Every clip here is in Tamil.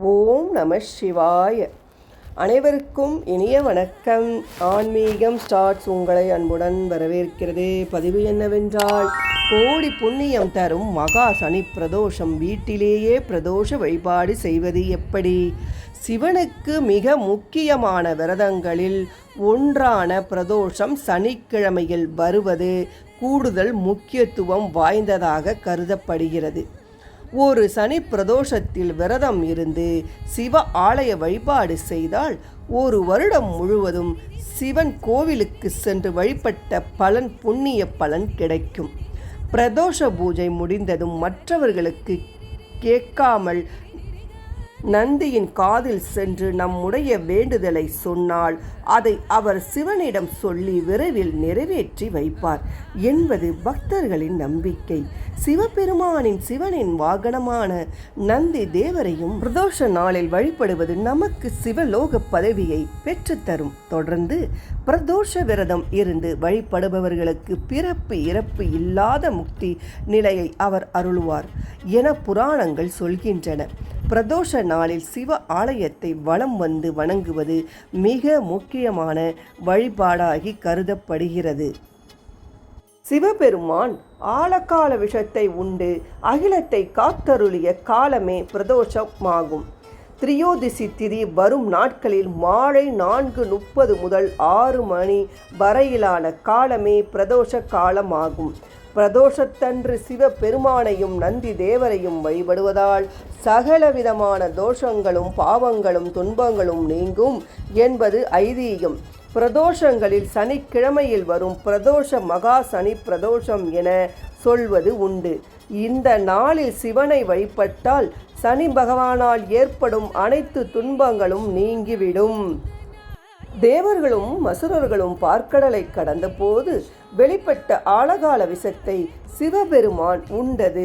ஓம் நம சிவாய. அனைவருக்கும் இனிய வணக்கம். ஆன்மீகம் ஸ்டார்ட்ஸ் உங்களை அன்புடன் வரவேற்கிறது. பதிவு என்னவென்றால் கோடி புண்ணியம் தரும் மகா சனி பிரதோஷம். வீட்டிலேயே பிரதோஷ வழிபாடு செய்வது எப்படி? சிவனுக்கு மிக முக்கியமான விரதங்களில் ஒன்றான பிரதோஷம் சனிக்கிழமையில் வருவது கூடுதல் முக்கியத்துவம் வாய்ந்ததாக கருதப்படுகிறது. ஒரு சனி பிரதோஷத்தில் விரதம் இருந்து சிவ ஆலய வழிபாடு செய்தால் ஒரு வருடம் முழுவதும் சிவன் கோவிலுக்கு சென்று வழிபட்ட பலன் புண்ணிய பலன் கிடைக்கும். பிரதோஷ பூஜை முடிந்ததும் மற்றவர்களுக்கு கேட்காமல் நந்தியின் காதில் சென்று நம்முடைய வேண்டுதலை சொன்னால் அதை அவர் சிவனிடம் சொல்லி விரைவில் நிறைவேற்றி வைப்பார் என்பது பக்தர்களின் நம்பிக்கை. சிவபெருமானின் சிவனின் வாகனமான நந்தி தேவரையும் பிரதோஷ நாளில் வழிபடுவது நமக்கு சிவலோக பதவியை பெற்றுத்தரும் தொடர்ந்து பிரதோஷ விரதம் இருந்து வழிபடுபவர்களுக்கு பிறப்பு இறப்பு இல்லாத முக்தி நிலையை அவர் அருளுவார் என புராணங்கள் சொல்கின்றன. பிரதோஷ நாளில் சிவ ஆலயத்தை வலம் வந்து வணங்குவது மிக முக்கியமான வழிபாடாகி கருதப்படுகிறது. சிவபெருமான் ஆழக்கால விஷத்தை உண்டு அகிலத்தை காத்தருளிய காலமே பிரதோஷமாகும். திரியோதிசி திதி வரும் நாட்களில் மாலை நான்கு முப்பது முதல் ஆறு மணி வரையிலான காலமே பிரதோஷ காலமாகும். பிரதோஷத்தன்று சிவ பெருமானையும் நந்தி தேவரையும் வழிபடுவதால் சகலவிதமான தோஷங்களும் பாவங்களும் துன்பங்களும் நீங்கும் என்பது ஐதீகம். பிரதோஷங்களில் சனிக்கிழமையில் வரும் பிரதோஷ மகா சனி பிரதோஷம் என சொல்வது உண்டு. இந்த நாளில் சிவனை வழிபட்டால் சனி பகவானால் ஏற்படும் அனைத்து துன்பங்களும் நீங்கிவிடும். தேவர்களும் மசுரர்களும் பார்க்கடலை கடந்தபோது வெளிப்பட்ட ஆழகால விஷத்தை சிவபெருமான் உண்டது.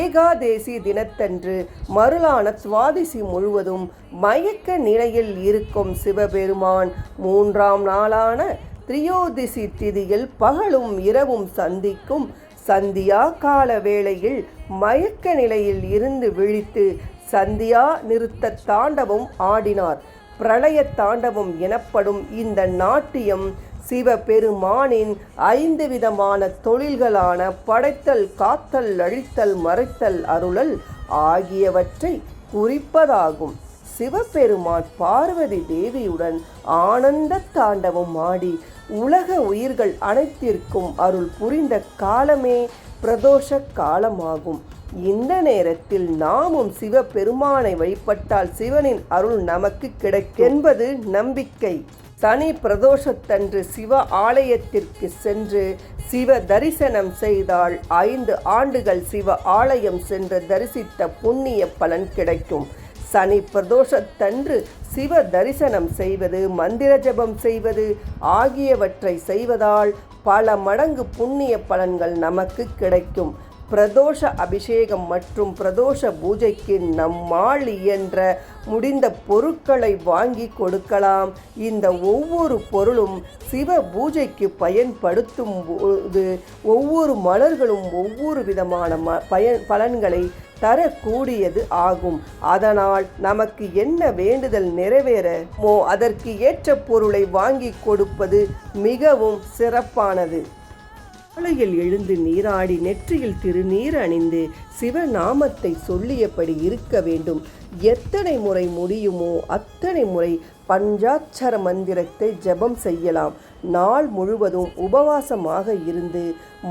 ஏகாதேசி தினத்தன்று மருளான சுவாதிசி முழுவதும் மயக்க நிலையில் இருக்கும் சிவபெருமான் மூன்றாம் நாளான திரியோதிசி திதியில் பகலும் இரவும் சந்திக்கும் சந்தியா கால வேளையில் மயக்க நிலையில் இருந்து விழித்து சந்தியா நிறுத்த தாண்டவம் ஆடினார். பிரளய தாண்டவம் எனப்படும் இந்த நாட்டியம் சிவபெருமானின் ஐந்து விதமான தொழில்களான படைத்தல் காத்தல் அழித்தல் மறைத்தல் அருளல் ஆகியவற்றை குறிப்பதாகும். சிவபெருமான் பார்வதி தேவியுடன் ஆனந்த தாண்டவம் ஆடி உலக உயிர்கள் அனைத்திற்கும் அருள் புரிந்த காலமே பிரதோஷ காலமாகும். இந்த நேரத்தில் நாமும் சிவ பெருமானை வழிபட்டால் சிவனின் அருள் நமக்கு கிடைக்கும் என்பது நம்பிக்கை. சனி பிரதோஷத்தன்று சிவ ஆலயத்திற்கு சென்று சிவ தரிசனம் செய்தால் ஐந்து ஆண்டுகள் சிவ ஆலயம் சென்று தரிசித்த புண்ணிய பலன் கிடைக்கும். சனி பிரதோஷத்தன்று சிவ தரிசனம் செய்வது மந்திர ஜபம் செய்வது ஆகியவற்றை செய்வதால் பல மடங்கு புண்ணிய பலன்கள் நமக்கு கிடைக்கும். பிரதோஷ அபிஷேகம் மற்றும் பிரதோஷ பூஜைக்கு நம்மால் இயன்ற முடிந்த பொருட்களை வாங்கி கொடுக்கலாம். இந்த ஒவ்வொரு பொருளும் சிவ பூஜைக்கு பயன்படுத்தும் போது ஒவ்வொரு மலர்களும் ஒவ்வொரு விதமான ம பயன் பலன்களை தரக்கூடியது ஆகும். அதனால் நமக்கு என்ன வேண்டுதல் நிறைவேறமோ அதற்கு ஏற்ற பொருளை வாங்கி கொடுப்பது மிகவும் சிறப்பானது. காலையில் எழுந்து நீராடி நெற்றியில் திருநீர் அணிந்து சிவநாமத்தை சொல்லியபடி இருக்க வேண்டும். எத்தனை முறை முடியுமோ அத்தனை முறை பஞ்சாட்சர மந்திரத்தை ஜெபம் செய்யலாம். நாள் முழுவதும் உபவாசமாக இருந்து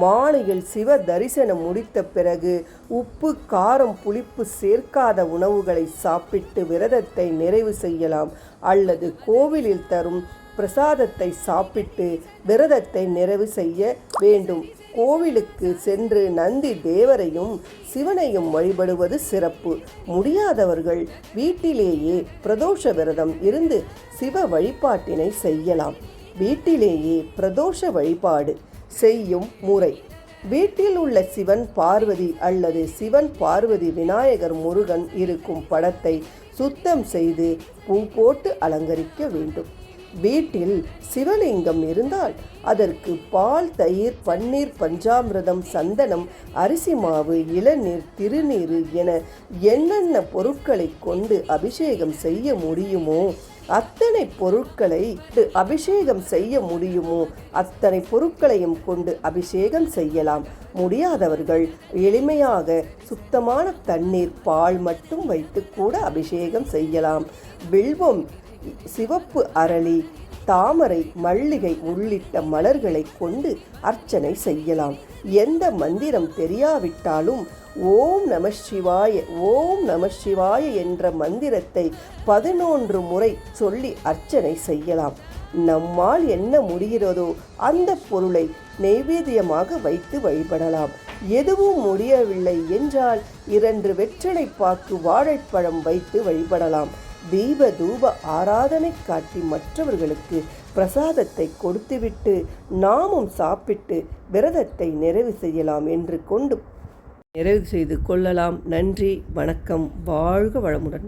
மாலையில் சிவ தரிசனம் முடித்த பிறகு உப்பு காரம் புளிப்பு சேர்க்காத உணவுகளை சாப்பிட்டு விரதத்தை நிறைவு செய்யலாம். அல்லது கோவிலில் தரும் பிரசாதத்தை சாப்பிட்டு விரதத்தை நிறைவு செய்ய வேண்டும். கோவிலுக்கு சென்று நந்தி தேவரையும் சிவனையும் வழிபடுவது சிறப்பு. முடியாதவர்கள் வீட்டிலேயே பிரதோஷ விரதம் இருந்து சிவ வழிபாட்டினை செய்யலாம். வீட்டிலேயே பிரதோஷ வழிபாடு செய்யும் முறை. வீட்டில் உள்ள சிவன் பார்வதி அல்லது சிவன் பார்வதி விநாயகர் முருகன் இருக்கும் படத்தை சுத்தம் செய்து பூ போட்டு அலங்கரிக்க வேண்டும். வீட்டில் சிவலிங்கம் இருந்தால் அதற்கு பால் தயிர் பன்னீர் பஞ்சாமிரதம் சந்தனம் அரிசி மாவு இளநீர் திருநீர் என என்னென்ன பொருட்களை கொண்டு அபிஷேகம் செய்ய முடியுமோ அத்தனை பொருட்களை அபிஷேகம் செய்ய முடியுமோ அத்தனை பொருட்களையும் கொண்டு அபிஷேகம் செய்யலாம். முடியாதவர்கள் எளிமையாக சுத்தமான தண்ணீர் பால் மட்டும் வைத்து கூட அபிஷேகம் செய்யலாம். வில்வம் சிவப்பு அரளி தாமரை மல்லிகை உள்ளிட்ட மலர்களை கொண்டு அர்ச்சனை செய்யலாம். எந்த மந்திரம் தெரியாவிட்டாலும் ஓம் நம சிவாய ஓம் நம சிவாய என்ற மந்திரத்தை பதினொன்று முறை சொல்லி அர்ச்சனை செய்யலாம். நம்மால் என்ன முடிகிறதோ அந்த பொருளை நெய்வேத்தியமாக வைத்து வழிபடலாம். எதுவும் முடியவில்லை என்றால் இரண்டு வெற்றிலை பாக்கு வாழைப்பழம் வைத்து வழிபடலாம். தீப தூப ஆராதனை காட்டி மற்றவர்களுக்கு பிரசாதத்தை கொடுத்துவிட்டு நாமும் சாப்பிட்டு விரதத்தை நிறைவு செய்யலாம் என்று கொண்டு நிறைவு செய்து கொள்ளலாம். நன்றி. வணக்கம். வாழ்க வளமுடன்.